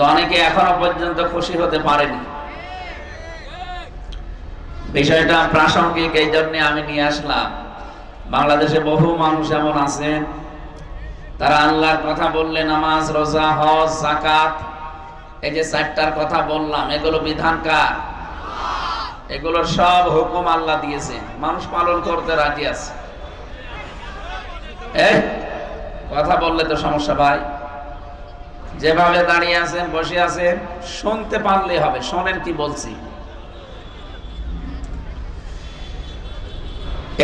কিন্তু অনেকে এখনও পর্যন্ত খুশি হতে পারেনি। বিষয়টা প্রাসঙ্গিক, এই জন্য আমি নিয়ে আসলাম। বাংলাদেশে বহু মানুষ এমন আছেন তারা আল্লাহর কথা বললে নামাজ, রোজা, হজ জাকাত এই যে চারটার কথা বললাম, এগুলো বিধান কার? এগুলোর সব হুকুম আল্লাহ দিয়েছেন মানুষ পালন করতে রাজি আছে। কথা বললে তো সমস্যা ভাই। যেভাবে দাঁড়িয়ে আছেন, বসে আছেন, শুনতে পারলে হবে। শোনেন কি বলছি।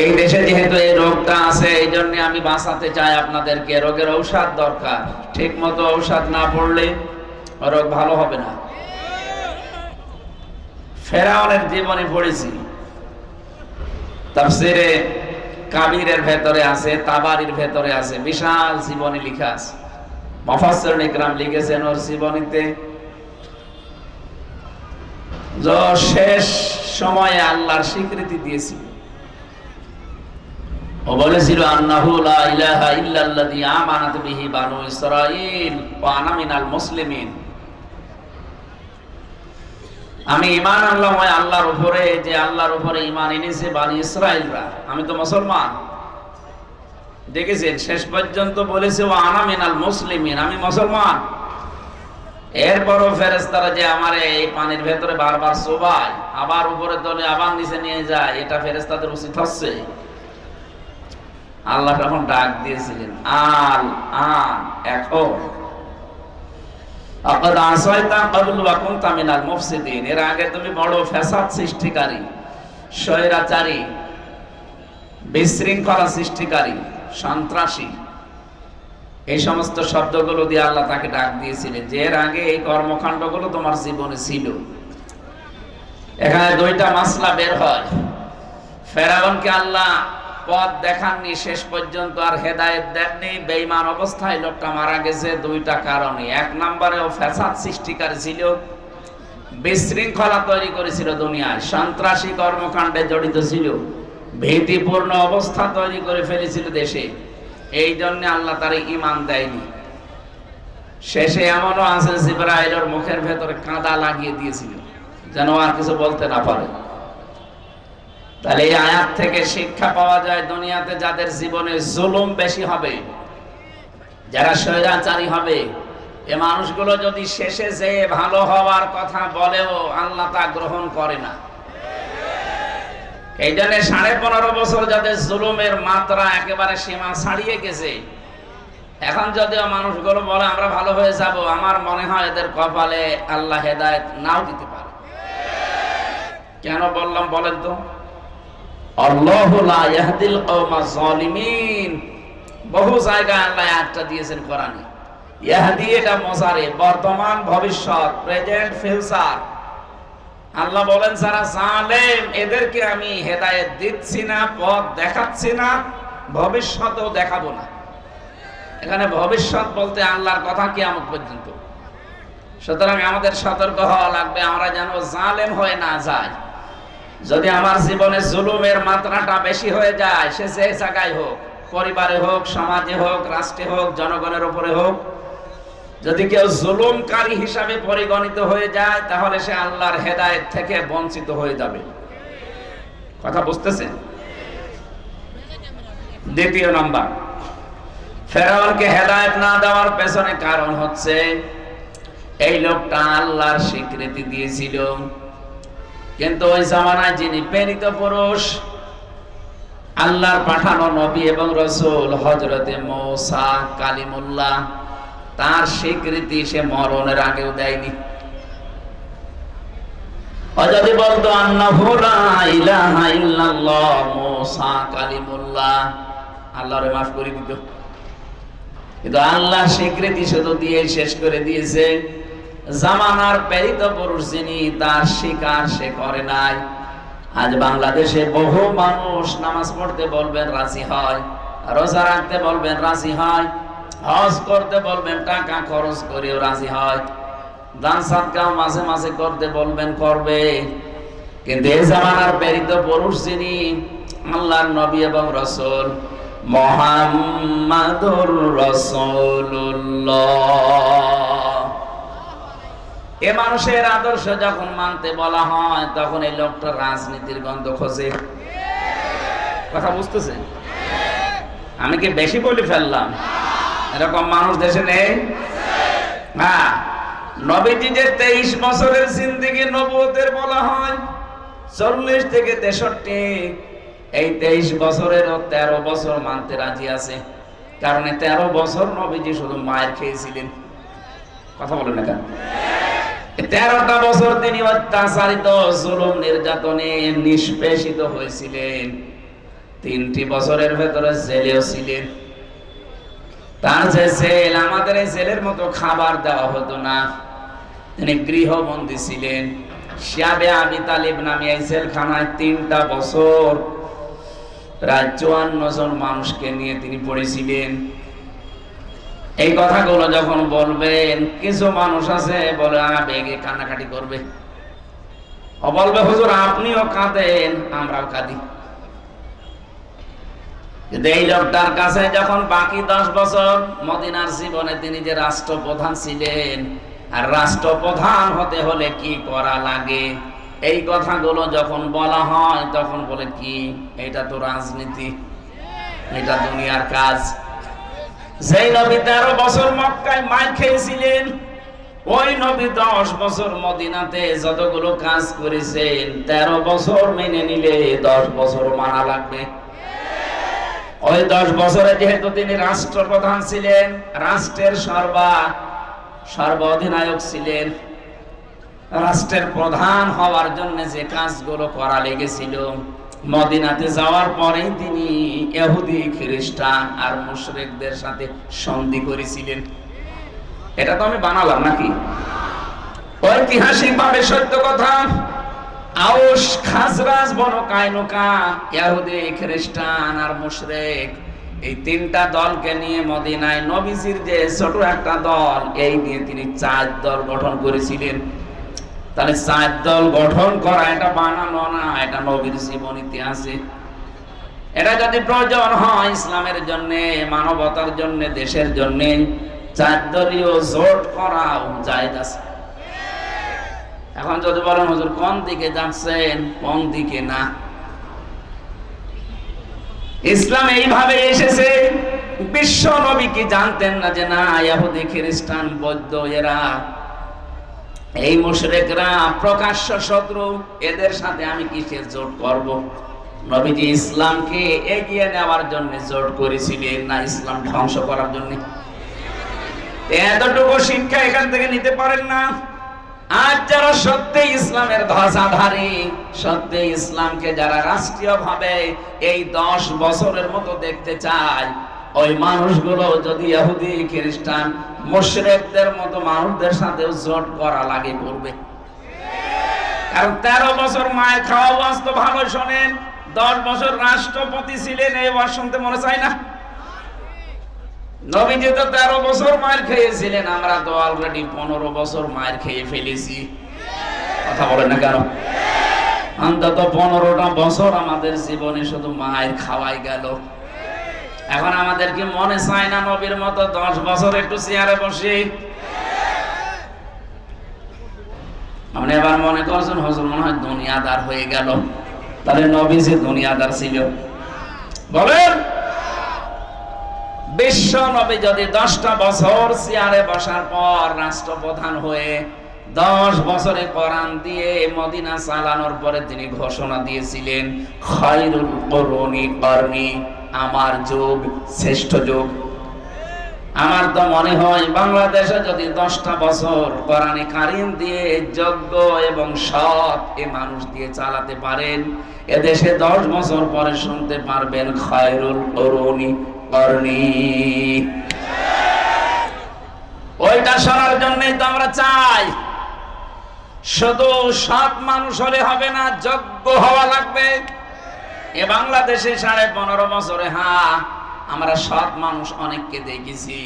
এই দেশে যেহেতু এই রোগটা আছে, এই জন্য আমি বাঁচাতে চাই আপনাদেরকে। রোগের ঔষধ দরকার। ঠিক মতো ঔষধ না পড়লে রোগ ভালো হবে না। ফেরাউনের জীবনে পড়েছি। তাফসিরে কাবিরের ভেতরে আছে, তাবারির ভেতরে আছে, বিশাল জীবনী লিখা আছে। লিখেছেন ওর জীবনীতে শেষ সময়ে আল্লাহর স্বীকৃতি দিয়েছিল, ও বলেছিল লা ইলাহা ইল্লাল্লাযী আমানাত বিহি বানু ইসরাঈল ওয়া আনা মিনাল মুসলিমিন। আমি ঈমান আনলাম আল্লাহর উপরে, যে আল্লাহর উপরে ঈমান এনেছে বানি ইসরাঈলরা। আমি তো মুসলমান। দেখেছেন? শেষ পর্যন্ত বলেছে ও আনা মিনাল মুসলিমিন আমি মুসলমান। এরপরও ফেরেস্তারা যে আমার এই পানির ভেতরে বারবার চোবায় আবার উপরে তোলে আবার নিচে নিয়ে যায়, এটা ফেরেস্তাদের উচিত হচ্ছে। আল্লাহ তখন ডাক দিয়েছিলেন, আল, আন, এখন। আকাদ আসাইতা ক্বাবল ওয়া কুনতা মিনাল মুফসিদিন এর আগে তুমি বড় ফ্যাসাদ সৃষ্টিকারী, স্বৈরাচারী, বিশৃঙ্খলা সৃষ্টিকারী। সন্ত্রাসী। এই সমস্ত শব্দগুলো দিয়ে আল্লাহ তাকে ডাক দিয়েছিলেন যে, এর আগে এই কর্মকাণ্ডগুলো তোমার জীবনে ছিল। এখানে দুইটা মাসলা বের হয়। ফেরাউনকে আল্লাহ পথ দেখাননি, শেষ পর্যন্ত আর হেদায়েত দেননি। বেঈমান অবস্থায় লোকটা মারা গেছে দুইটা কারণে। এক নম্বরে ও ফ্যাসাদ সৃষ্টিকারী ছিল, বিশৃঙ্খলা তৈরি করেছিল দুনিয়ায়। সন্ত্রাসী কর্মকাণ্ডে জড়িত ছিল। ভীতিপূর্ণ অবস্থা তৈরি করে ফেলেছিল দেশে। এই জন্য আল্লাহ তার ইমান দেয়নি। শেষে এমনও আছে জিব্রাইলের মুখের ভেতরে কাঁদা লাগিয়ে দিয়েছিল, যেন আর কিছু বলতে না পারে। তাহলে এই আয়াত থেকে শিক্ষা পাওয়া যায় দুনিয়াতে যাদের জীবনে জুলুম বেশি হবে, যারা স্বৈরাচারী হবে, এ মানুষগুলো যদি শেষে যে ভালো হওয়ার কথা বলেও আল্লাহ তা গ্রহণ করে না। এই জন্য সাড়ে পনেরো বছর যাদের জুলুমের মাত্রা একেবারে সীমা ছাড়িয়ে গেছে, এখন যদিও মানুষগুলো বলে, আমরা ভালো হয়ে যাব আমার মনে হয় এদের কপালে আল্লাহ হেদায়ত নাও দিতে পারে। কেন বললাম বলেন তো? বহু জায়গায় আল্লাহ আয়াতটা দিয়েছেন কোরআনে। ইয়াহদি এটা বর্তমান, ভবিষ্যৎ, প্রেজেন্ট, ফিউচার। আল্লাহ বলেন, যারা জালেম, এদেরকে আমি হেদায়েত দিচ্ছি না, পথ দেখাচ্ছি না, ভবিষ্যতেও দেখাবো না। এখানে ভবিষ্যৎ বলতে আল্লাহর কথা কিয়ামত পর্যন্ত। সুতরাং আমাদের সতর্ক হওয়া লাগবে, আমরা যেন জালেম হয়ে না যায় যদি আমার জীবনে জুলুমের মাত্রাটা বেশি হয়ে যায়, সে যে জায়গায় হোক, পরিবারে হোক, সমাজে হোক, রাষ্ট্রে হোক, জনগণের উপরে হোক যদি কেউ জুলুমকারী হিসাবে পরিগণিত হয়ে যায়, তাহলে সে আল্লাহর হেদায়েত থেকে বঞ্চিত হয়ে যাবে। কথা বুঝতেছেন দ্বিতীয় নাম্বার, ফেরাউনকে হেদায়েত না দেওয়ার পেছনে কারণ হচ্ছে, এই লোকটা আল্লাহর স্বীকৃতি দিয়েছিল। কিন্তু ওই জামানায় যিনি প্রেরিত পুরুষ, আল্লাহর পাঠানো নবী এবং রসুল হজরতে মৌসা কালিমুল্লাহ তার স্বীকৃতি সে মরণের আগেও দেয়নি। যদি বলতো আল্লাহরে মাফ দিত। কিন্তু আল্লাহ স্বীকৃতি শুধু দিয়ে শেষ করে দিয়েছে, জামানার প্রেরিত পুরুষ যিনি, তার স্বীকার সে করে নাই। আজ বাংলাদেশে বহু মানুষ নামাজ পড়তে বলবেন রাজি হয়, রোজা রাখতে বলবেন রাজি হয় হজ করতে বলবেন, টাকা খরচ করেও রাজি হয়। দান সাদকাও মাঝে মাঝে করতে বলবেন, করবে। কিন্তু এই জামানার প্রেরিত পুরুষ যিনি, আল্লাহর নবী এবং রসুল, মোহাম্মদুর রসুল্লাহ এ মানুষের আদর্শ যখন মানতে বলা হয়, তখন এই লোকটা রাজনীতির গন্ধ খোঁজে। কথা বুঝতেছেন? আমি কি বেশি বলে ফেললাম? এরকম মানুষ দেশে নেই? হ্যাঁ। নবীজি যে তেইশ বছরের জিন্দিগি নবুয়তের বলা হয়। চল্লিশ থেকে তেষট্টি। এই তেইশ বছরের তেরো বছর মানতে রাজি আছে। কারণ তেরো বছর নবীজি শুধু মায়ের খেয়েছিলেন। কথা বলেন না কেন? তেরোটা বছর তিনি অত্যাচারিত, জুলুম, নির্যাতনে নিষ্পেষিত হয়েছিলেন। তিনটি বছরের ভেতরে জেলেও ছিলেন। তার যে জেল, আমাদের এই জেলের মতো খাবার দেওয়া হতো না। তিনি গৃহবন্দী ছিলেন। শিয়াবে আবি তালিব নামে এই জেলখানায় তিনটা বছর, প্রায় চুয়ান্ন জন মানুষকে নিয়ে তিনি পড়েছিলেন। এই কথাগুলো যখন বলবেন, কিছু মানুষ আছে, বলে আবেগে কান্নাকাটি করবে। বলবে, হুজুর, আপনিও কাঁদেন, আমরাও কাঁদি। কিন্তু এই লোকটার কাছে যখন বাকি দশ বছর মদিনার জীবনে তিনি যে রাষ্ট্রপ্রধান ছিলেন, আর রাষ্ট্রপ্রধান হতে হলে কি করা লাগে? এই কথাগুলো যখন বলা হয়, তখন বলে কি, এটা তো রাজনীতি, এটা দুনিয়ার কাজ। যেই নবী তেরো বছর মক্কায় মাই খেয়েছিলেন, ওই নবী দশ বছর মদিনাতে যতগুলো কাজ করেছেন, তেরো বছর মেনে নিলে দশ বছর মানা লাগবে। ওই দশ বছরে যেহেতু তিনি রাষ্ট্রপ্রধান ছিলেন, রাষ্ট্রের সর্বা, সর্ব অধিনায়ক ছিলেন, রাষ্ট্রের প্রধান হওয়ার জন্য যে কাজগুলো করা লেগেছিল, মদিনাতে যাওয়ার পরেই তিনি এহুদি খ্রিস্টান আর মুশরিকদের সাথে সন্ধি করেছিলেন। এটা তো আমি বানালাম নাকি? ঐতিহাসিক ভাবে সত্য কথা আউস খাজরাজ বনো কায়নুকা ইহুদি খ্রিস্টান আর মুশরিক, এই তিনটা দলকে নিয়ে মদিনায় নবীজির যে ছোট একটা দল, এই নিয়ে তিনি চার দল গঠন করেছিলেন। তাহলে চার দল গঠন করা এটা বানানো না, এটা নবীর জীবনীতে আছে এটা যদি প্রয়োজন হয় ইসলামের জন্য, মানবতার জন্য, দেশের জন্য, চার দলীয় জোট করা জায়েজ আছে। এখন যদি বলেন, হুজুর, কোন দিকে যাচ্ছেন, কোন দিকে না? ইসলাম এইভাবে এসেছে, বিশ্ব নবী কি জানতেন না যে না, ইহুদি, খ্রিস্টান, বৌদ্ধ, এরা এই মুশরিকরা প্রকাশ্য শত্রু, এদের সাথে আমি কিসের জোট করব? নবীজি ইসলামকে এগিয়ে নেওয়ার জন্য জোট করেছিলেন না ইসলাম ধ্বংস করার জন্য? এতটুকু শিক্ষা এখান থেকে নিতে পারেন না। আজ যারা সত্যি ইসলামের ধ্বজাধারী, সত্যি ইসলামকে যারা রাষ্ট্রীয় ভাবে এই দশ বছরের মতো দেখতে চায়, ওই মানুষগুলো যদি ইহুদি, খ্রিস্টান, মুশরিকদের মতো মানুষদের সাথে জোট করা লাগে করবে কারণ তেরো বছর মায়ের খাওয়া ওয়াজ তো ভালো শোনেন, দশ বছর রাষ্ট্রপতি ছিলেন, এই ওয়াজ শুনতে মনে চায় না। নবীজি তো তেরো বছর মার খেয়েছিলেন, আমরা তো অলরেডি পনেরো বছর মার খেয়ে ফেলেছি। কথা বলেন না কেন? অন্তত পনেরোটা বছর আমাদের জীবনে শুধু মায়ের খাওয়াই গেল। এখন আমাদের কি মনে চায় না নবীর মতো দশ বছর একটু চেয়ারে বসে। আপনি এবার মনে করছেন, হজুর, মনে হয় দুনিয়াদার হয়ে গেল। তাহলে নবী যে দুনিয়াদার ছিল। বলেন! বিশ্ব নবী যদি দশটা বছর চেয়ারে বসার পর রাষ্ট্রপ্রধান হয়ে দশ বছরে কোরআন দিয়ে মদিনা চালানোর পরে তিনি ঘোষণা দিয়েছিলেন, খয়রুল করুনি কর্মী আমার যুগ শ্রেষ্ঠ যুগ। আমার তো মনে হয় বাংলাদেশে যদি দশটা বছর কোরআনে কারিম দিয়ে যোগ্য এবং সৎ এ মানুষ দিয়ে চালাতে পারেন, এদেশে দশ বছর পরে শুনতে পারবেন, খয়রুল করুনি ওইটা শোনার জন্যই তো আমরা চাই। শুধু সৎ মানুষ হলে হবে না, যোগ্য হওয়া লাগবে। এ বাংলাদেশে সাড়ে পনেরো বছরে হ্যাঁ আমরা সৎ মানুষ অনেককে দেখেছি।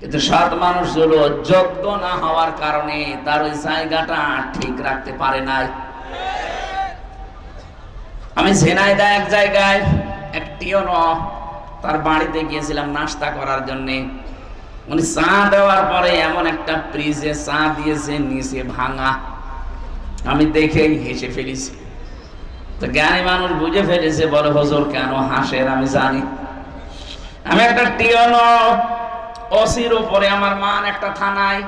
কিন্তু সৎ মানুষগুলো যোগ্য না হওয়ার কারণে তার ওই জায়গাটা ঠিক রাখতে পারে নাই। আমি ঝেনাইদা এক জায়গায় একটিও ন তার বাড়িতে গিয়েছিলাম নাস্তা করার জন্য। উনি চা দেওয়ার পরে এমন একটা ফ্রিজে চা দিয়েছে নিচে ভাঙা। আমি দেখেই হেসে ফেলেছি। তো জ্ঞানী মানুষ বুঝে ফেলেছে, বলে, হজর, কেন হাসের আমি জানি। আমি একটা টিয়ন অসির উপরে, আমার মান একটা থানায়।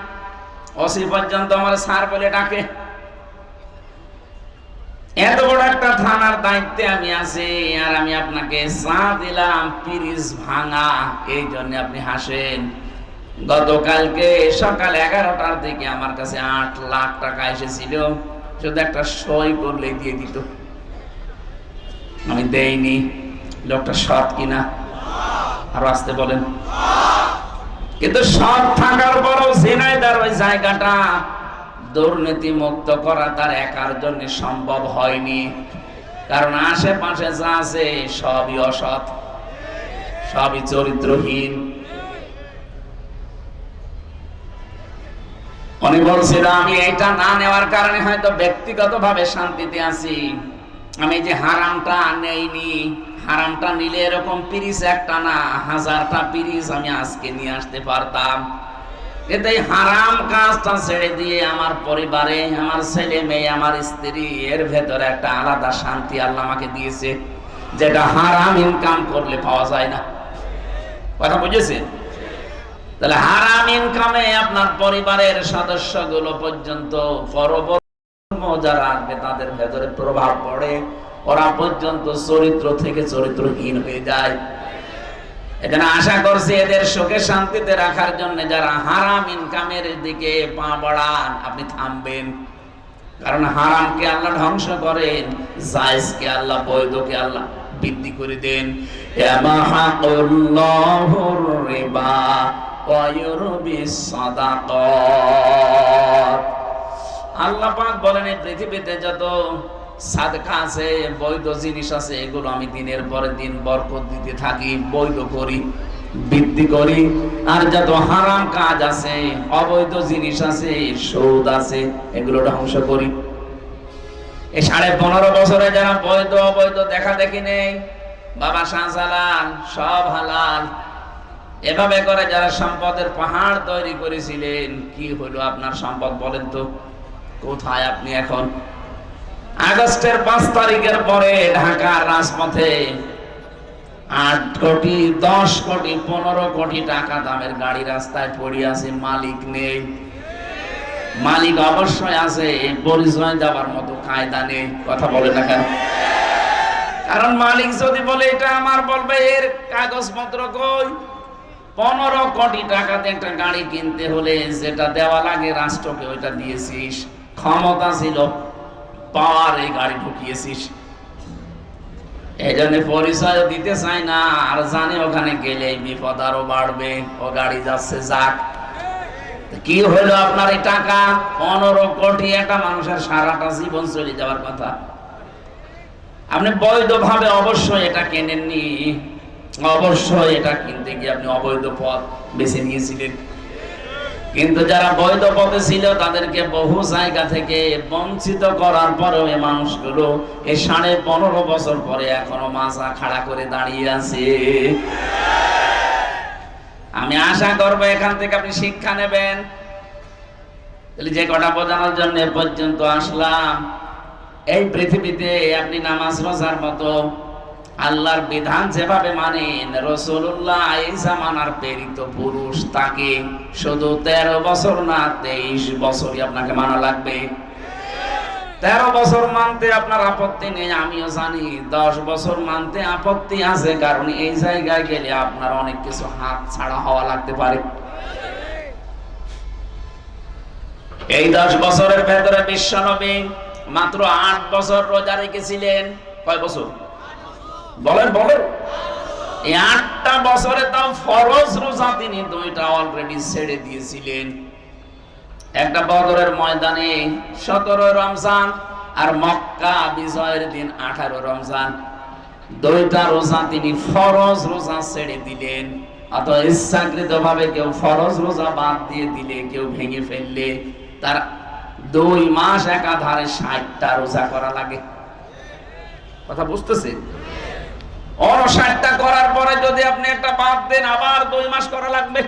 অসি পর্যন্ত আমার সার বলে ডাকে। এত বড় একটা থানার দায়িত্বে আমি আছি, আর আমি আপনাকে চা দিলাম পিরিস ভাঙা। এই জন্য আপনি হাসেন। গতকালকে সকাল এগারোটার দিকে আমার কাছে আট লাখ টাকা এসেছিল। শুধু একটা সই করলে দিয়ে দিত। আমি দেইনি। লোকটা সৎ কিনা? আরও আসতে বলেন। কিন্তু সৎ থাকার পরও ঝিনাইদার ওই জায়গাটা দুর্নীতি মুক্ত করা তার একার জন্য সম্ভব হয়নি। কারণ আশেপাশে যা আছে সবই অসৎ, সবই চরিত্রহীন। উনি বলছিল, আমি এটা না নেওয়ার কারণে হয়তো ব্যক্তিগতভাবে শান্তিতে আছি। আমি যে হারামটা নেইনি, হারামটা নিলে এরকম পিরিস একটা না, হাজারটা পিরিস আমি আজকে নিয়ে আসতে পারতাম। কিন্তু এই হারাম কাজটা ছেড়ে দিয়ে আমার পরিবারে, আমার ছেলে মেয়ে, আমার স্ত্রী, এর ভেতরে একটা আলাদা শান্তি আল্লাহ আমাকে দিয়েছে, যেটা হারাম ইনকাম করলে পাওয়া যায় না। কথা বুঝেছেন? তাহলে হারাম ইনকামে আপনার পরিবারের সদস্যগুলো পর্যন্ত পরবর্তী যারা আসবে, তাদের ভেতরে প্রভাব পড়ে, ওরা পর্যন্ত চরিত্র থেকে চরিত্রহীন হয়ে যায়। এখানে আশা করছি এদের সুখে শান্তিতে রাখার জন্য যারা হারাম ইনকামের দিকে পা বাড়ান, আপনি থামবেন। কারণ হারামকে আল্লাহ ধ্বংস করেন জায়েজকে আল্লাহ বৈধকে আল্লাহ বৃদ্ধি করে দেন। আল্লাহ পাক বলেন, এই পৃথিবীতে যত সাদকা আছে, বৈধ জিনিস আছে, এগুলো আমি দিনের পরে দিন বরকত দিতে থাকি, বৈধ করি, বৃদ্ধি করি। আর যত হারাম কাজ আছে, অবৈধ জিনিস আছে, সৌদ আছে, এগুলো ধ্বংস করি। এই সাড়ে পনেরো বছরে যারা বৈধ, অবৈধ দেখা দেখি নেই, বাবা শাহজালাল, সব হালাল। এভাবে করে যারা সম্পদের পাহাড় তৈরি করেছিলেন, কি হলো আপনার সম্পদ বলেন তো? কোথায় আপনি এখন? আগস্টের পাঁচ তারিখের পরে ঢাকার রাজপথে আট কোটি, দশ কোটি, পনেরো কোটি টাকা দামের গাড়ি রাস্তায় পড়ে আছে, মালিক নেই। মালিক অবশ্যই আছে, পরিচয় দেওয়ার মতো কায়দা নেই, কথা বলে না কেন? কারণ মালিক যদি বলে, এটা আমার বলবে, এর কাগজপত্র কই? পনেরো কোটি টাকাতে একটা গাড়ি কিনতে হলে যেটা দেওয়া লাগে রাষ্ট্রকে, ওইটা দিয়েছিস। ক্ষমতা ছিল পাওয়ার এই গাড়ি ঢুকিয়েছিস। এই জন্য পরিচয় দিতে চাই না, আর জানি ওখানে গেলে বিপদ আরও বাড়বে। ও গাড়ি যাচ্ছে, যাক। কি হলো আপনার এই টাকা? পনেরো কোটি একটা মানুষের সারাটা জীবন চলে যাওয়ার কথা। আপনি বৈধভাবে অবশ্যই এটা কেনেননি? অবশ্যই এটা কিনতে গিয়ে আপনি অবৈধ পথ বেছে নিয়েছিলেন। কিন্তু যারা বৈধ পথে ছিল, তাদেরকে বহু জায়গা থেকে বঞ্চিত করার পরেও এই মানুষগুলো এই সাড়ে পনেরো বছর পরে এখনও মাথা খাড়া করে দাঁড়িয়ে আছে। আমি আশা করব এখান থেকে আপনি শিক্ষা নেবেন। যে কটা বোঝানোর জন্য পর্যন্ত আসলাম। এই পৃথিবীতে আপনি নামাজ রোজার মতো আল্লাহর বিধান যেভাবে মানেন রসুল্লাহ জামানার প্রেরিত পুরুষ তাকে শুধু তেরো বছর না, তেইশ বছরই আপনাকে মানা লাগবে। তেরো বছর মানতে আপনার আপত্তি নেই, আমিও জানি। দশ বছর মানতে আপত্তি আছে, কারণ এই জায়গায় গেলে আপনার অনেক কিছু হাত ছাড়া হওয়া লাগতে পারে। এই দশ বছরের ভেতরে বিশ্বনবী মাত্র আট বছর রোজা রেখেছিলেন। কয় বছর? বলেন বলেন। এই আটটা বছরে তাও ফরজ রোজা তিনি দুইটা অলরেডি ছেড়ে দিয়েছিলেন। একটা বদরের ময়দানে সতেরো রমজান আর মক্কা বিজয়ের দিন আঠারো রমজান। দুইটা রোজা তিনি ফরজ রোজা ছেড়ে দিলেন। অত ইচ্ছাকৃত ভাবে কেউ ফরজ রোজা বাদ দিয়ে দিলে, কেউ ভেঙে ফেললে, তার দুই মাস একাধারে ষাটটা রোজা করা লাগে। কথা বুঝতেছে অনষাটটা করার পরে যদি আপনি একটা বাদ দেন, আবার দুই মাস করা লাগবে।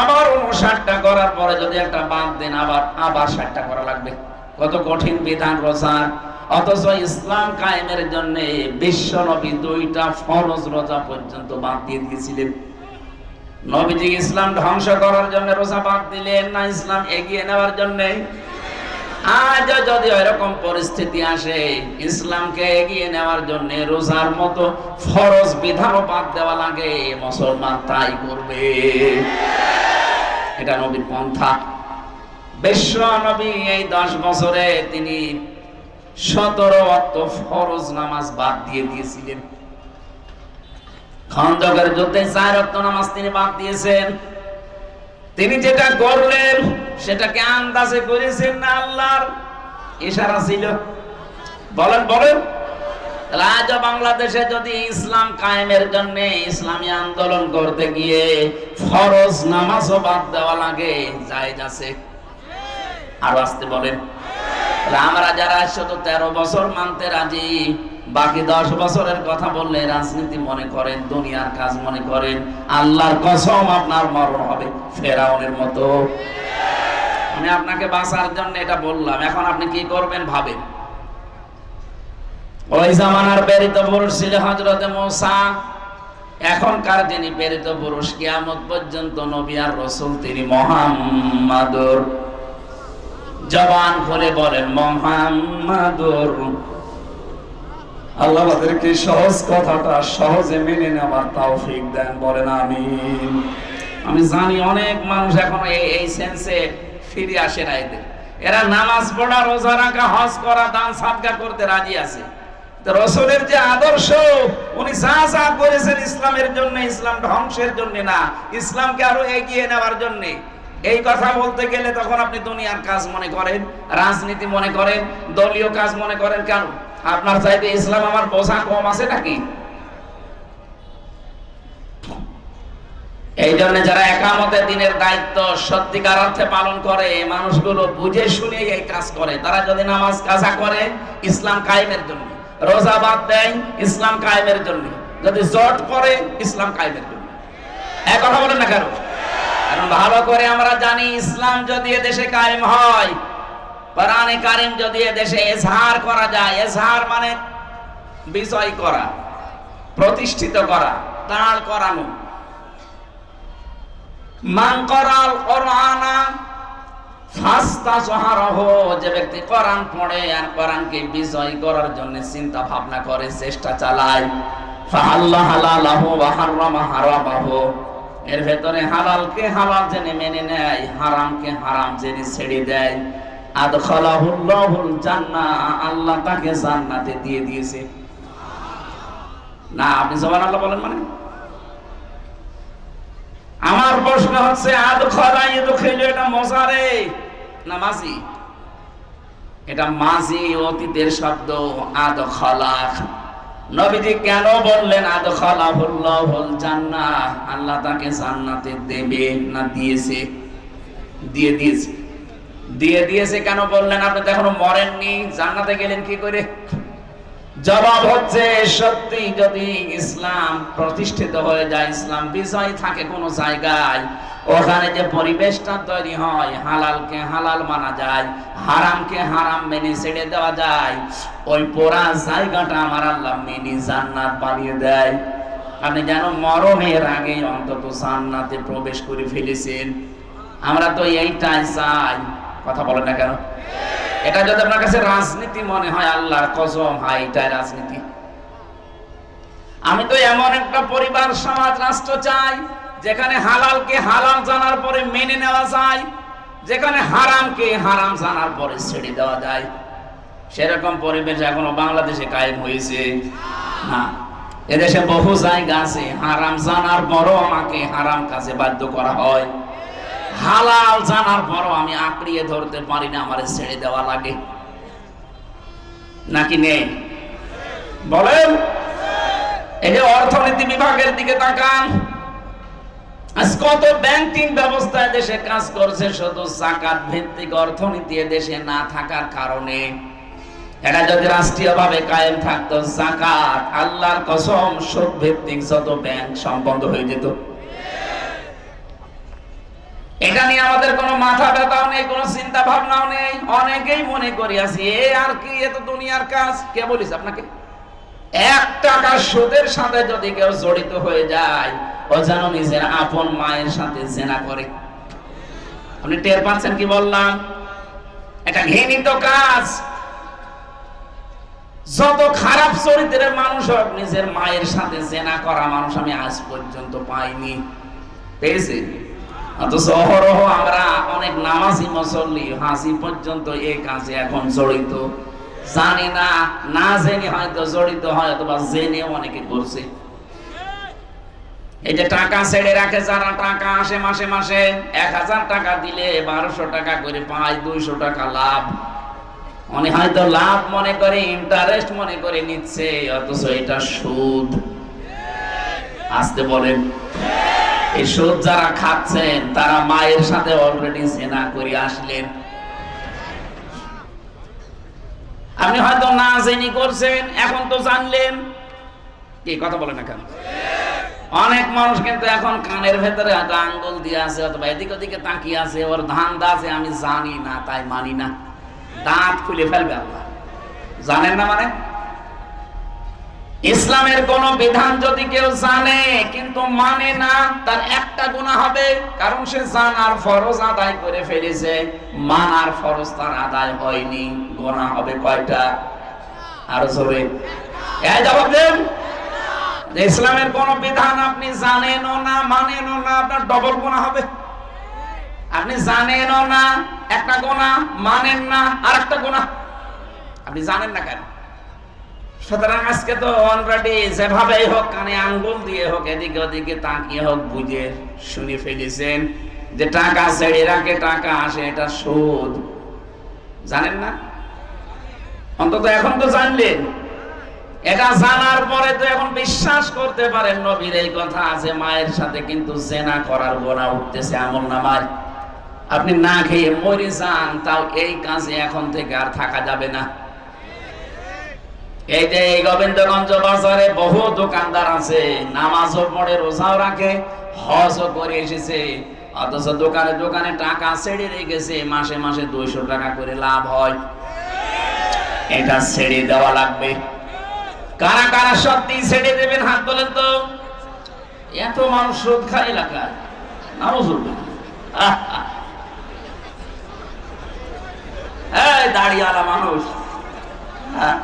আবার উনষাটটা করার পরে যদি একটা বাদ দেন, আবার আবার ষাটটা করা লাগবে। কত কঠিন বিধান রোজার। অথচ ইসলাম কায়েমের জন্য বিশ্ব নবী দুইটা ফরজ রোজা পর্যন্ত বাদ দিয়ে দিয়েছিলেন। নবীজি ইসলাম ধ্বংস করার জন্য রোজা বাদ দিলেন না, ইসলাম এগিয়ে নেওয়ার জন্য। আজ যদি এরকম পরিস্থিতি আসে, ইসলামকে এগিয়ে নেওয়ার জন্য রোজার মতো ফরজ বিধানও বাদ দেওয়া লাগে, মুসলমান তাই করবে। এটা নবীর পন্থা। বিশ্ব নবী এই দশ বছরে তিনি সতেরো অক্ট ফরজ নামাজ বাদ দিয়ে দিয়েছিলেন। খন্দকের যুদ্ধে চার অক্ট নামাজ তিনি বাদ দিয়েছেন। তিনি যেটা করলেন, সেটাকে আন্দাজে করেছেন না আল্লাহর। ইশারা ছিল। বলেন বলেন। তাহলে বাংলাদেশে যদি ইসলাম কায়েমের জন্য ইসলামী আন্দোলন করতে গিয়ে ফরজ নামাজও বাদ দেওয়া লাগে, জায়েজ আছে। আরও আসতে বলেন। আমরা যারা শুধু তেরো বছর মানতে রাজি, বাকি দশ বছরের কথা বললে রাজনীতি মনে করেন, দুনিয়ার কাজ মনে করেন, আল্লাহর কসম আপনার মরণ হবে, ফেরাউনের মতো। আমি আপনাকে বাঁচার জন্য এটা বললাম। এখন আপনি কি করবেন ভাবেন। ওই জামানার প্রেরিত পুরুষ ছিল হজরতে মোসা। এখনকার যিনি প্রেরিত পুরুষ, কিয়ামত পর্যন্ত নবী আর রসুল তিনি মোহাম্মদুর। জবান খুলে বলেন, মোহাম্মদুর। আল্লাহ আমাদেরকে সহজ কথাটা সহজে মেনে নেওয়ার তৌফিক দেন, বলেন আমিন। আমি জানি অনেক মানুষ এখন এই এই সেন্সে ফিরে আসে না এদের। এরা নামাজ পড়া, রোজা রাখা, হজ করা, দান সাদকা করতে রাজি আছে। রসুলের যে আদর্শ, উনি যা যা করেছেন ইসলামের জন্য, ইসলাম ধ্বংসের জন্য না, ইসলামকে আরও এগিয়ে নেওয়ার জন্য। এই কথা বলতে গেলে তখন আপনি দুনিয়ার কাজ মনে করেন, রাজনীতি মনে করেন, দলীয় কাজ মনে করেন কেন? আপনার চাইতে ইসলাম আমার বোঝা কম আছে নাকি? এই জন্য যারা একামতের দিনের দায়িত্ব সত্যিকার অর্থে পালন করে মানুষগুলো বুঝে শুনে এই কাজ করে। তারা যদি নামাজ কাজা করে, ইসলাম কায়েমের জন্য। রোজা বাদ দেয়, ইসলাম কায়েমের জন্য। যদি জট করে ইসলাম কায়েমের জন্য। এক কথা বলেন না কেন? কারণ ভালো করে আমরা জানি, ইসলাম যদি দেশে কায়েম হয়, কোরআনে কারিম যদি দেশে এজহার করা যায়, এজহার মানে বিজয় করা, প্রতিষ্ঠিত করা, দাঁড় করানো মান করাল কোরআনা ফাস্তা সহারহ পড়ে আর বিজয় করার জন্য চিন্তা ভাবনা করে, চেষ্টা এর ভেতরে জেনে মেনে নেয়, হারাম জেনে ছেড়ে দেয়। আল্লাহ তাকে জান্নাতে দিয়ে দিয়েছে। না, আপনি সুবহানাল্লাহ বলেন মানে? আমার প্রশ্ন হচ্ছে, আদ খলাই তো খেলে এটা মজারে না মাঝি এটা মাঝি অতীতের শব্দ, আদ খলাক নবীজি কেন বললেন, আদ খলাহুল্লাহুল জান্নাহ? আল্লাহ তাকে জান্নাতে দেবে না দিয়েছে? দিয়ে দিয়েছে। দিয়ে দিয়েছে কেন বললেন? আপনি তো এখনও মরেননি। জান্নাতে গেলেন কি করে? জবাব হচ্ছে, সত্যি যদি ইসলাম প্রতিষ্ঠিত হয়ে যায়, ইসলাম বিজয় থাকে কোন জায়গায়, ওখানে যে পরিবেশটা তৈরি হয়, হালালকে হালাল মানা যায়, হারামকে হারাম মেনে ছেড়ে দেওয়া যায়, ওই পোড়া জায়গাটা আমার আল্লাহ মেনে জান্নাত বানিয়ে দেয়। আপনি যেন মরণের আগে অন্তত জান্নাতে প্রবেশ করে ফেলেছেন। আমরা তো এইটাই চাই। কথা বলেন না কেন? এটা যদি আপনার কাছে রাজনীতি মনে হয়, আল্লাহর কসম, হয়, এটাই রাজনীতি। আমি তো এমন একটা পরিবার, সমাজ, রাষ্ট্র চাই, যেখানে হালালকে হালাল জানার পরে মেনে নেওয়া যায়, যেখানে হারামকে হারাম জানার পরে ছেড়ে দেওয়া যায়। সেরকম পরিবেশ এখনও বাংলাদেশে কায়েম হয়েছে। না, এদেশে বহু জায়গা আছে, হারাম জানার পরও আমাকে হারাম কাজে বাধ্য করা হয়। হালাল জানার পরও আমি আঁকড়িয়ে ধরতে পারি না, আমার ছেড়ে দেওয়া লাগে। নাকি নেই বলেন। এই অর্থনীতি বিভাগের দিকে তাকান। কত ব্যাংকিং ব্যবস্থা দেশে কাজ করছে, শুধু ভিত্তিক অর্থনীতি দেশে না থাকার কারণে। এটা যদি রাষ্ট্রীয়ভাবে কায়েম থাকতো, জাকাত, আল্লাহর কসম, সুদ ভিত্তিক যত ব্যাংক সম্বন্ধ হয়ে যেত। এটা নিয়ে আমাদের কোনো মাথা ব্যথাও নেই, কোনো চিন্তা ভাবনাও নেই। অনেকেই মনে করি আছি এ আর কি, এ তো দুনিয়ার কাজ। কে বলিস আপনাকে? এক টাকা সুদের সাথে যদি কেউ জড়িত হয়ে যায়, ও যেন নিজের আপন মায়ের সাথে জেনা করে। আপনি টের পাচ্ছেন কি বললাম? এটা ঘৃণিত কাজ। যত খারাপ চরিত্রের মানুষ হোক, নিজের মায়ের সাথে জেনা করা মানুষ আমি আজ পর্যন্ত পাইনি। পেয়েছি? অথচ আমরা অনেক নামাজি মুসল্লি হাসি পর্যন্ত এই কাজে এখন জড়িত। জানি না না জেনে হয়তো জড়িত হয় অথবা জেনে অনেকে করছে। এই যে টাকা ছেড়ে রাখে যারা, টাকা আসে মাসে মাসে এক হাজার টাকা দিলে বারোশো টাকা করে পায়, দুইশো টাকা লাভ। মনে হয়তো লাভ মনে করে ইন্টারেস্ট মনে করে নিচ্ছে, অথচ এটা সুদ। আসতে বলেন। এই যারা খাচ্ছেন, তারা মায়ের সাথে অলরেডি জেনা করে আসলেন। আপনি হয়তো না জেনি করছেন, এখন তো জানলেন। কি, কথা বলেন না কেন? অনেক মানুষ কিন্তু এখন কানের ভেতরে হয়তো আঙ্গুল দিয়ে আছে, অথবা এদিক ওদিকে তাকিয়ে আছে, ওর ধান আছে, আমি জানি না, তাই মানি না। দাঁত খুলে ফেলবে আল্লাহ। জানেন না মানে? ইসলামের কোন বিধান যদি কেউ জানে, কিন্তু মানে না, তার একটা গুণা হবে, কারণ সে জানার ফরজ আদায় করে ফেলেছে। মানার ফরজ তার আদায় হয়নি। গোনা হবে কয়টা? আরও জোরে। জবাব দেন। ইসলামের কোন বিধান আপনি জানেনও না, মানেনও না, আপনার ডবল গুণা হবে। আপনি জানেনও না, একটা গোনা মানেন না আর একটা গোনা আপনি জানেন না কেন? সুতরাং আজকে তো অলরেডি যেভাবেই হোক কানে আঙ্গুল দিয়ে হোক, এদিকে ওদিকে তাকিয়ে হোক, বুঝে শুনে ফেলেছেন যে টাকা ছেড়ে রাখে, টাকা আসে, এটা সুদ। জানেন না? অন্তত এখন তো জানলেন। এটা জানার পরে তো এখন বিশ্বাস করতে পারেন, নবীর এই কথা আছে, মায়ের সাথে কিন্তু জেনা করার গোনা উঠতেছে আমল নামার আপনি না খেয়ে মরে যান, তাও এই কাজে এখন থেকে আর থাকা যাবে না। এই যে এই গোবিন্দগঞ্জ বাজারে বহু দোকানদার আছে। নামাজও পড়ে, রোজাও রাখে, হজও করে এসেছে। অথচ দোকানে দোকানে টাকা ছেড়ে রেখেছে মাসে মাসে দুইশো টাকা করে লাভ হয়। এটা ছেড়ে দেওয়া লাগবে। কারা কারা সত্যি ছেড়ে দেবেন হাত বলেন তো? এত মানুষ সুদ খায় এলাকায়। নামাজ এই দাড়িওয়ালা মানুষ। হ্যাঁ?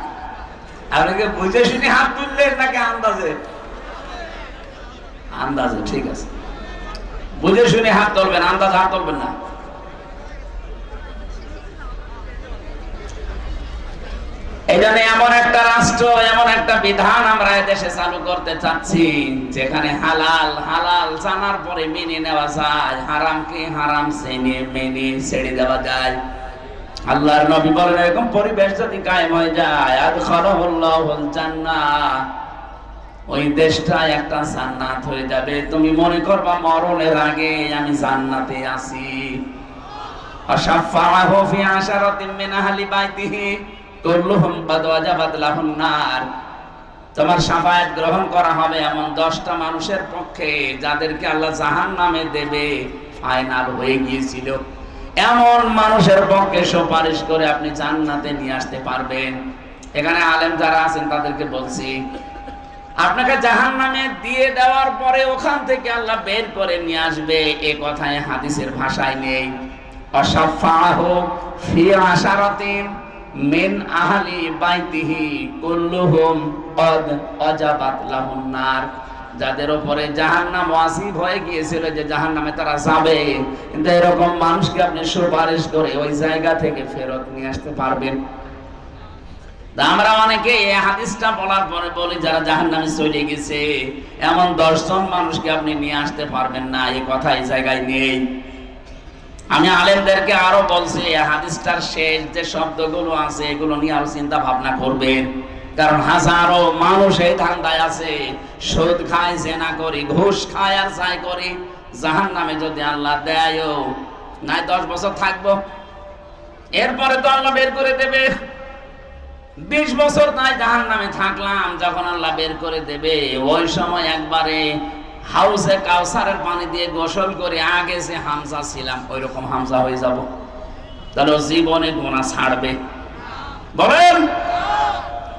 আপনাকে বুঝে হাত তুললেন নাকি আন্দাজে? আন্দাজে, ঠিক আছে। বুঝে শুনে হাত তুলবেন হাত তুলবেন না। এই এমন একটা রাষ্ট্র, এমন একটা বিধান আমরা দেশে চালু করতে চাচ্ছি, যেখানে হালাল হালাল জানার পরে মেনে নেওয়া যায়, হারামকে হারাম জেনে মেনে ছেড়ে দেওয়া যায়। আল্লাহর নবী বলেন, এরকম পরিবেশ যদি কায়েম হয়ে যায় আর আদখালাহুল্লাহুল জান্নাহ। ওই দেশটা একটা জান্নাত হয়ে যাবে। তুমি মনে করবা, মরণের আগে আমি জান্নাতে আছি। আশাফাহু ফি আশারাতিন মিন আহলি বাইতিহি কুল্লুহুম কাদ ওয়াজাবাত লাহুন নার। তোমার সাফায়াত গ্রহণ করা হবে এমন দশটা মানুষের পক্ষে, যাদেরকে আল্লাহ জাহান্নামে দেবে, ফাইনাল হয়ে গিয়েছিল। এমন মানুষের পক্ষে সুপারিশ করে আপনি জান্নাতে নিয়ে আসতে পারবেন। এখানে আলেম যারা আছেন তাদেরকে বলছি, আপনাকে জাহান নামে দিয়ে দেওয়ার পরে ওখান থেকে আল্লাহ বের করে নিয়ে আসবে, এ কথায় হাদিসের ভাষায় নেই। অসাফাহ মিন আহলি বাইতিহি কুল্লুহুম কদ অজাবাত লাহুন নার যাদের উপরে জাহান্নাম ওয়াসিব হয়ে গিয়েছিল যে জাহান্নামে তারা যাবে, কিন্তু এরকম মানুষকে আপনি সুপারিশ করে ওই জায়গা থেকে ফেরত নিয়ে আসতে পারবেন। আমরা অনেকে এই হাদিসটা বলার পরে বলি, যারা জাহান্নামে চলে গেছে, এমন মানুষকে আপনি নিয়ে আসতে পারবেন না, এই কথা এই জায়গায় নেই। আমি আলেমদেরকে আরও বলছি, এই হাদিসটার শেষ যে শব্দগুলো আছে, এগুলো নিয়ে আরও চিন্তা ভাবনা করবেন। কারণ হাজারো মানুষ এই ধান্দায় আছে সুদ খায়, জেনা করি, ঘুষ খায় আর যাই করি। জাহান নামে যদি আল্লাহ দেয়ও, নাই দশ বছর থাকব। এরপরে তো আল্লাহ বের করে দেবে। বিশ বছর তাই জাহান নামে থাকলাম, যখন আল্লাহ বের করে দেবে। ওই সময় একবারে হাউসে কাউসারের পানি দিয়ে গোসল করে আগে যে হামজা ছিলাম ওই রকম হামজা হয়ে যাব। তাহলে জীবনে গোনা ছাড়বে। বলেন?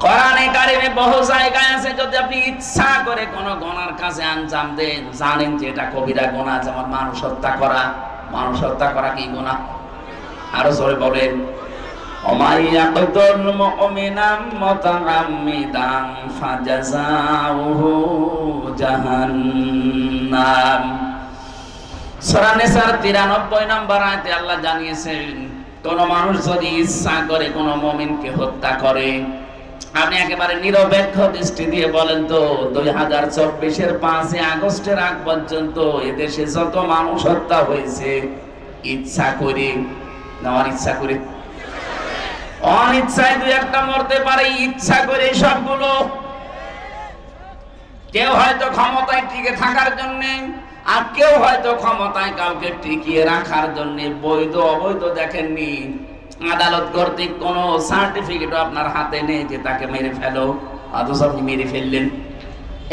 কোরআনে কারিমে বহু জায়গায় আছে, যদি আপনি ইচ্ছা করে কোনো গোনার কাজে আঞ্জাম দেন, জানেন যে এটা কবিরা গোনা, যেমন মানুষ হত্যা করা। মানুষ হত্যা করা কি গোনা? আরও জোরে বলেন। অমাইয়াকতুল মুমিনাম মুতাআম্মিদান ফাজাজাউহু জাহান্নাম। সূরা নিসার 93 নম্বর আয়াতে আল্লাহ জানিয়েছেন, কোন মানুষ যদি ইচ্ছা করে কোন মুমিনকে হত্যা করে আপনি একেবারে নিরপেক্ষ দৃষ্টি দিয়ে বলেন তো, দুই হাজার চব্বিশের পাঁচই আগস্টের আগ পর্যন্ত এদেশে যত মানুষ হত্যা হয়েছে, ইচ্ছা করে নেওয়ার ইচ্ছা করে? অনিচ্ছায় দুই একটা মরতে পারে, ইচ্ছা করে সবগুলো। কেউ হয়তো ক্ষমতায় টিকে থাকার জন্য, আর কেউ হয়তো ক্ষমতায় কাউকে টিকিয়ে রাখার জন্য বৈধ, অবৈধ দেখেননি। আদালত কর্তৃক কোন সার্টিফিকেটও আপনার হাতে নেই যে তাকে মেরে ফেলো, অথচ আপনি মেরে ফেললেন।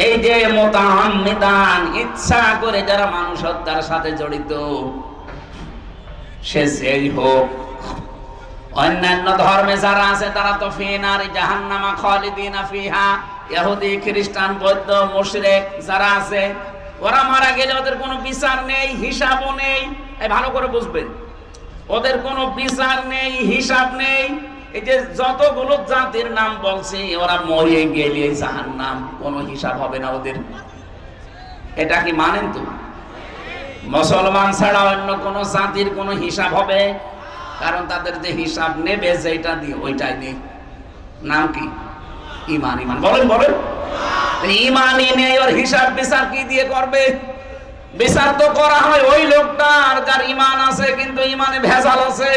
এই যে মোতামিদান ইচ্ছা করে যারা মানুষ হত্যার সাথে জড়িত, সে যেই হোক। অন্যান্য ধর্মে যারা আছে, তারা তো ফিনার জাহান্নামা খালিদিনা ফিহা। ইহুদি, খ্রিস্টান, বৌদ্ধ, মুশরিক যারা আছে, ওরা মারা গেলে ওদের কোনো বিচার নেই, হিসাবও নেই। এই ভালো করে বুঝবেন। ওদের কোনো বিচার নেই হিসাব নেই এই যে যতগুলো জাতির নাম বলছি ওরা মরে গেলে জাহান্নাম কোনো হিসাব হবে না ওদের এটা কি মানেন তো মুসলমান ছাড়া অন্য কোন জাতির কোনো হিসাব হবে কারণ তাদের যে হিসাব নেবে যেটা দিয়ে ওইটাই নেই নাম কি ইমান ইমান বলেন বলেন ইমানই নেই ওর হিসাব বিচার কি দিয়ে করবে বিচার তো করা হয় ওই লোকটার, যার ইমান আছে কিন্তু ইমানে ভেজাল আছে।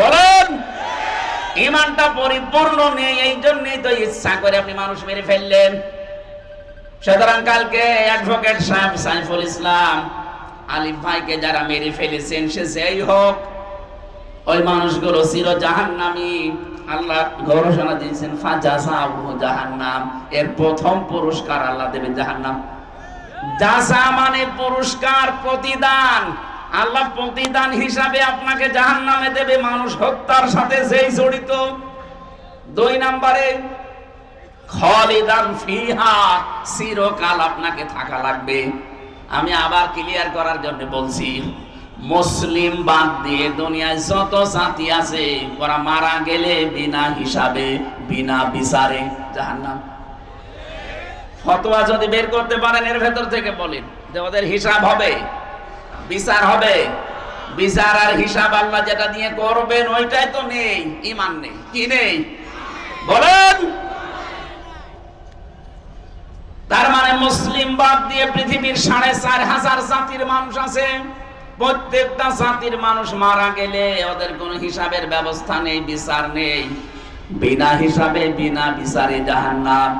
বলেন ইমানটা পরিপূর্ণ নেই, এই জন্যই তো ইচ্ছা করে আপনি মানুষ মেরে ফেললেন। সুতরাং কালকে অ্যাডভোকেট সাহেব সাইফুল ইসলাম আলিফ ভাইকে যারা মেরে ফেলেছেন, সে যেই হোক, ওই মানুষগুলো ছিল জাহান্নামী আল্লাহ ঘোষণা দিয়েছেন ফাজাসাহু জাহান্নাম। এর প্রথম পুরস্কার আল্লাহ দেবেন জাহান্নাম। জাসা মানে পুরস্কার, প্রতিদান। আল্লাহ প্রতিদান হিসাবে আপনাকে জাহান্নামে দেবে, মানুষ হত্যার সাথে যেই জড়িত। দুই নম্বরে চিরকাল আপনাকে থাকা লাগবে। আমি আবার ক্লিয়ার করার জন্য বলছি, মুসলিম বাদ দিয়ে দুনিয়ায় যত জাতি আছে, ওরা মারা গেলে বিনা হিসাবে, বিনা বিচারে জাহান্নাম। ফতোয়া যদি বের করতে পারেন, এর ভেতর থেকে বলেন যে ওদের হিসাব হবে, বিচার হবে। বিচার আর হিসাব আল্লাহ যেটা দিয়ে করবেন, ওইটাই তো নেই ইমান নেই। কি নেই? বলেন। তার মানে মুসলিম বাদ দিয়ে পৃথিবীর সাড়ে চার হাজার জাতির মানুষ আছে। প্রত্যেকটা জাতির মানুষ মারা গেলে ওদের কোনো হিসাবের ব্যবস্থা নেই, বিচার নেই। বিনা হিসাবে, বিনা বিচারে জাহান্নাম।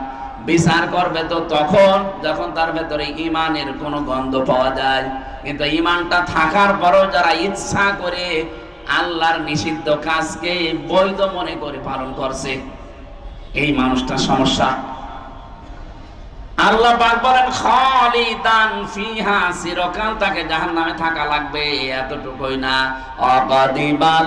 বিচার করবে তো তখন যখন তার ভেতরে ইমানের কোনো গন্ধ পাওয়া যায়। কিন্তু ইমানটা থাকার পরও যারা ইচ্ছা করে আল্লাহর নিষিদ্ধ কাজকে বৈধ মনে করে পালন করছে, এই মানুষটা সমস্যা। আল্লাহ বলেন, খালিদান ফিহা, চিরকাল তাকে জাহান্নামে থাকা লাগবে, এতটুকুই না। অবাদিবাল